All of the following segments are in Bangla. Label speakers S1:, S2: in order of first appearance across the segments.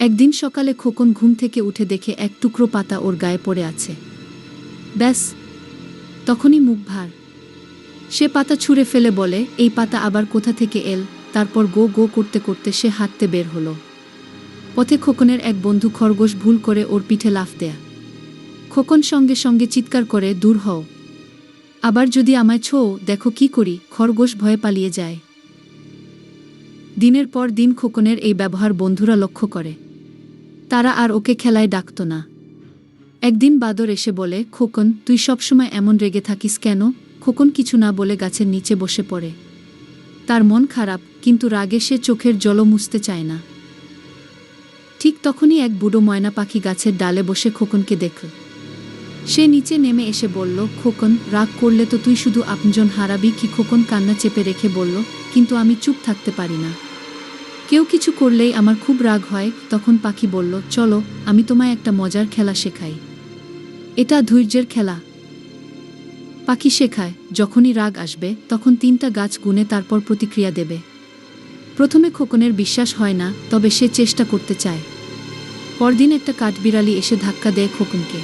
S1: একদিন সকালে খোকন ঘুম থেকে উঠে দেখে এক টুকরো পাতা ওর গায়ে পড়ে আছে। ব্যাস, তখনই মুখ ভার। সে পাতা ছুঁড়ে ফেলে বলে, এই পাতা আবার কোথা থেকে এল? তারপর গো গো করতে করতে সে হাঁটতে বের হলো। পথে খোকনের এক বন্ধু খরগোশ ভুল করে ওর পিঠে লাফ দেয়া। খোকন সঙ্গে সঙ্গে চিৎকার করে, দূর হও। আবার যদি আমায় ছো, দেখো কি করি, খরগোশ ভয়ে পালিয়ে যায়। দিনের পর দিন খোকনের এই ব্যবহার বন্ধুরা লক্ষ্য করে। তারা আর ওকে খেলায় ডাকত না। একদিন বাদর এসে বলে, খোকন, তুই সবসময় এমন রেগে থাকিস কেন? খোকন কিছু না বলে গাছের নিচে বসে পড়ে। তার মন খারাপ, কিন্তু রাগে সে চোখের জলও মুছতে চায় না। ঠিক তখনই এক বুড়ো ময়না পাখি গাছের ডালে বসে খোকনকে দেখল। সে নিচে নেমে এসে বলল, খোকন, রাগ করলে তো তুই শুধু আপনজন হারাবি? কি খোকন কান্না চেপে রেখে বলল, কিন্তু আমি চুপ থাকতে পারি না। কেউ কিছু করলেই আমার খুব রাগ হয়, তখন পাখি বলল, চলো, আমি তোমায় একটা মজার খেলা শেখাই। এটা ধৈর্যের খেলা। পাখি শেখায়, যখনই রাগ আসবে, তখন তিনটা গাছ গুনে তারপর প্রতিক্রিয়া দেবে। প্রথমে খোকনের বিশ্বাস হয় না, তবে সে চেষ্টা করতে চায়। পরদিন একটা কাঠবিড়ালি এসে ধাক্কা দেয় খোকনকে।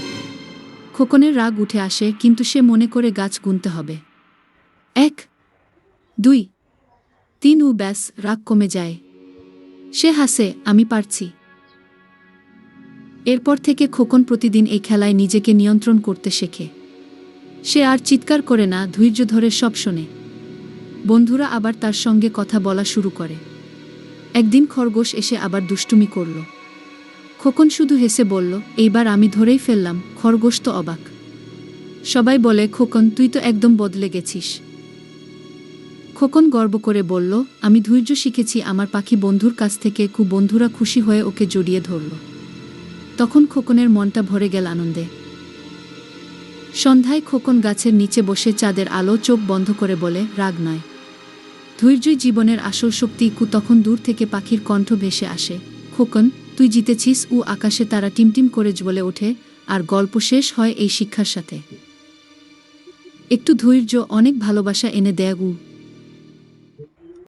S1: খোকনের রাগ উঠে আসে, কিন্তু সে মনে করে গাছ গুনতে হবে। এক, দুই, তিন, ও ব্যাস, রাগ কমে যায়। সে হাসে, আমি পারছি। এরপর থেকে খোকন প্রতিদিন এই খেলায় নিজেকে নিয়ন্ত্রণ করতে শেখে। সে আর চিৎকার করে না, ধৈর্য ধরে সব শোনে। বন্ধুরা আবার তার সঙ্গে কথা বলা শুরু করে। একদিন খরগোশ এসে আবার দুষ্টুমি করল। খোকন শুধু হেসে বলল, এইবার আমি ধরেই ফেললাম, খরগোশ তো অবাক। সবাই বলে, খোকন, তুই তো একদম বদলে গেছিস। খোকন গর্ব করে বলল, আমি ধৈর্য শিখেছি আমার পাখি বন্ধুর কাছ থেকে কু বন্ধুরা খুশি হয়ে ওকে জড়িয়ে ধরল। তখন খোকনের মনটা ভরে গেল আনন্দে। সন্ধ্যায় খোকন গাছের নিচে বসে চাঁদের আলো চোখ বন্ধ করে বলে, রাগ নয়। ধৈর্যই জীবনের আসল শক্তি, কু তখন দূর থেকে পাখির কণ্ঠ ভেসে আসে। খোকন, তুই জিতেছিস, উ আকাশে তারা টিমটিম করে জ্বলে ওঠে, আর গল্প শেষ হয় এই শিক্ষার সাথে। একটু ধৈর্য, অনেক ভালোবাসা এনে দেয় উ